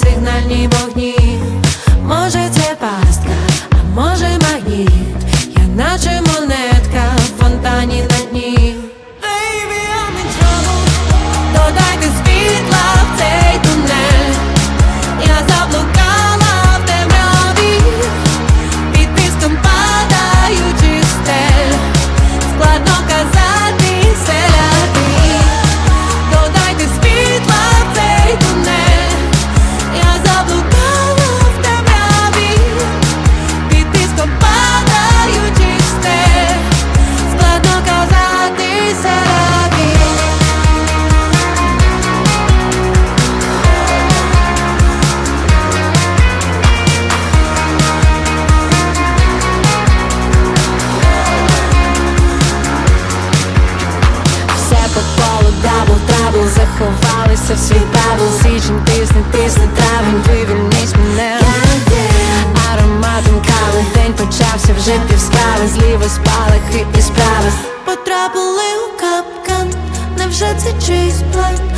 сигнальні вогні. Може заховалися в свій дабл Січень тисне, тисне травень, вивільніть мене. Ароматом кави, день почався вже півсправи Зліво спалахи і справи. Потрапили у капкан, невже це чийсь план